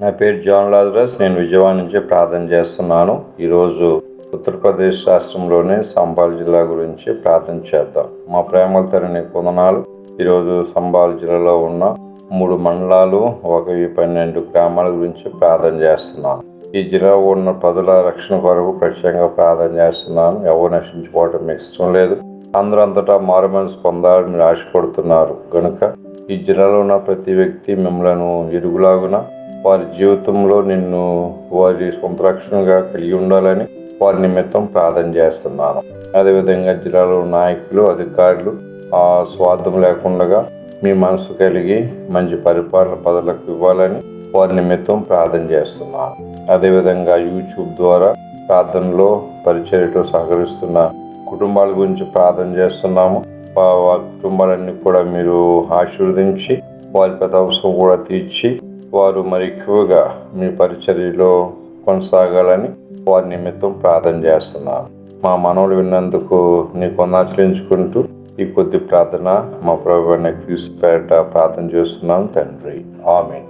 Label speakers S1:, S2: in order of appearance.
S1: నా పేరు John Lazarus. నేను విజయవాడ నుంచి ప్రార్థన చేస్తున్నాను. ఈరోజు ఉత్తరప్రదేశ్ రాష్ట్రంలోని సంబాల్ జిల్లా గురించి ప్రార్థన చేద్దాం. మా ప్రేమల తరిని కొందనాలు ఈరోజు సంబాల్ జిల్లాలో ఉన్న మూడు మండలాలు ఒక పన్నెండు గ్రామాల గురించి ప్రార్థన చేస్తున్నాను. ఈ జిల్లాలో ఉన్న ప్రజల రక్షణ కొరకు ప్రత్యేకంగా ప్రార్థన చేస్తున్నాను. ఎవరు నశించుకోవటం మీకు ఇష్టం లేదు. అందరూ అంతటా మారు మనసు పొందాలని మీరు ఆశపడుతున్నారు. కనుక ఈ జిల్లాలో ఉన్న ప్రతి వ్యక్తి మిమ్మలను ఎరుగులాగున వారి జీవితంలో నిన్ను వారి సొంత రక్షణగా కలిగి ఉండాలని వారి నిమిత్తం ప్రార్థన చేస్తున్నాను. అదేవిధంగా జిల్లాలో నాయకులు అధికారులు ఆ స్వార్థం లేకుండా మీ మనసు కలిగి మంచి పరిపాలన పదలకు ఇవ్వాలని వారి నిమిత్తం ప్రార్థన చేస్తున్నాను. అదేవిధంగా యూట్యూబ్ ద్వారా ప్రార్థనలో పరిచర్యతో సహకరిస్తున్న కుటుంబాల గురించి ప్రార్థన చేస్తున్నాము. వారి కుటుంబాలన్నీ కూడా మీరు ఆశీర్వదించి వారి ప్రతి అవసరం కూడా తీర్చి వారు మరి ఎక్కువగా మీ పరిచర్యలో కొనసాగాలని వారి నిమిత్తం ప్రార్థన చేస్తున్నాను. మా మనవులు విన్నందుకు నీకు వందాచరించుకుంటూ ఈ కొద్ది ప్రార్థన మా ప్రభు క్రీస్తు పేరట ప్రార్థన చేస్తున్నాను తండ్రి. ఆమె